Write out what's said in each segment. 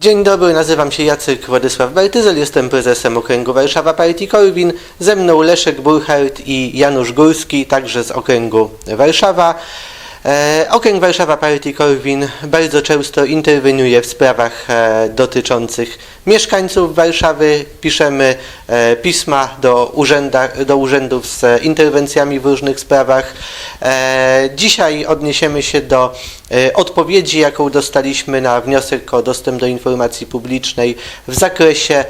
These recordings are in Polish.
Dzień dobry, nazywam się Jacek Władysław Bartyzel, jestem prezesem Okręgu Warszawa Partii Korwin. Ze mną Leszek Burchardt i Janusz Górski, także z Okręgu Warszawa. E, Okręg Warszawa Partii Korwin bardzo często interweniuje w sprawach e, dotyczących mieszkańców Warszawy. Piszemy e, pisma do, urzęda, do urzędów z interwencjami w różnych sprawach. Dzisiaj odniesiemy się do odpowiedzi, jaką dostaliśmy na wniosek o dostęp do informacji publicznej w zakresie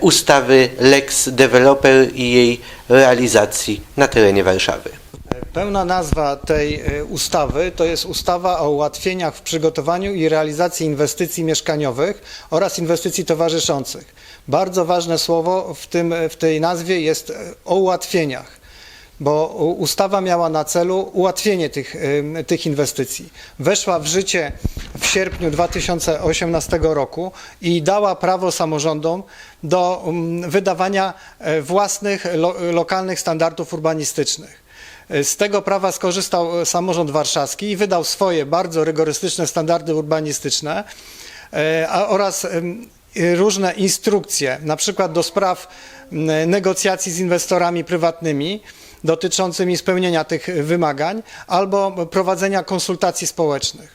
ustawy Lex Developer i jej realizacji na terenie Warszawy. Pełna nazwa tej e, ustawy to jest ustawa o ułatwieniach w przygotowaniu i realizacji inwestycji mieszkaniowych oraz inwestycji towarzyszących. Bardzo ważne słowo w, tym, w tej nazwie jest e, o ułatwieniach, bo ustawa miała na celu ułatwienie tych, em, tych inwestycji. Weszła w życie w sierpniu 2018 roku i dała prawo samorządom do mm, wydawania e, własnych lo, lokalnych standardów urbanistycznych. Z tego prawa skorzystał samorząd warszawski i wydał swoje bardzo rygorystyczne standardy urbanistyczne e, oraz różne instrukcje, na przykład do spraw negocjacji z inwestorami prywatnymi dotyczącymi spełnienia tych wymagań albo prowadzenia konsultacji społecznych.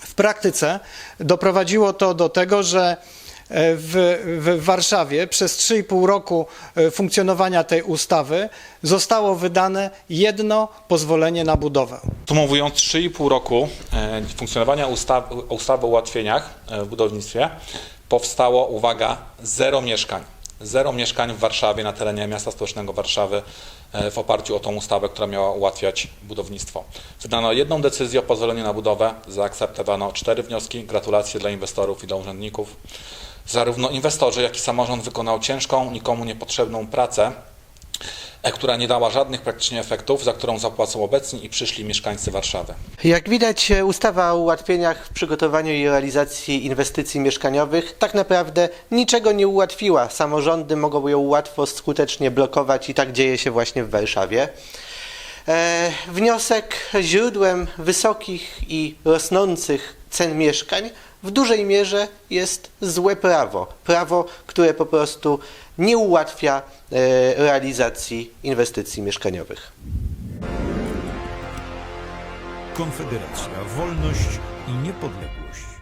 W praktyce doprowadziło to do tego, że e, w, w Warszawie przez 3,5 roku e, funkcjonowania tej ustawy zostało wydane jedno pozwolenie na budowę. Podsumowując 3,5 roku e, funkcjonowania ustawy, ustawy o ułatwieniach e, w budownictwie, powstało, uwaga, zero mieszkań. Zero mieszkań w Warszawie, na terenie miasta stołecznego Warszawy, e, w oparciu o tą ustawę, która miała ułatwiać budownictwo. Wydano jedną decyzję o pozwoleniu na budowę, zaakceptowano cztery wnioski. Gratulacje dla inwestorów i dla urzędników. Zarówno inwestorzy, jak i samorząd wykonał ciężką, nikomu niepotrzebną pracę, e, która nie dała żadnych praktycznie efektów, za którą zapłacą obecni i przyszli mieszkańcy Warszawy. Jak widać, ustawa o ułatwieniach w przygotowaniu i realizacji inwestycji mieszkaniowych tak naprawdę niczego nie ułatwiła. Samorządy mogą ją łatwo, skutecznie blokować i tak dzieje się właśnie w Warszawie. E, wniosek źródłem wysokich i rosnących cen mieszkań w dużej mierze jest złe prawo. Prawo, które po prostu nie ułatwia e, realizacji inwestycji mieszkaniowych. Konfederacja, wolność i niepodległość.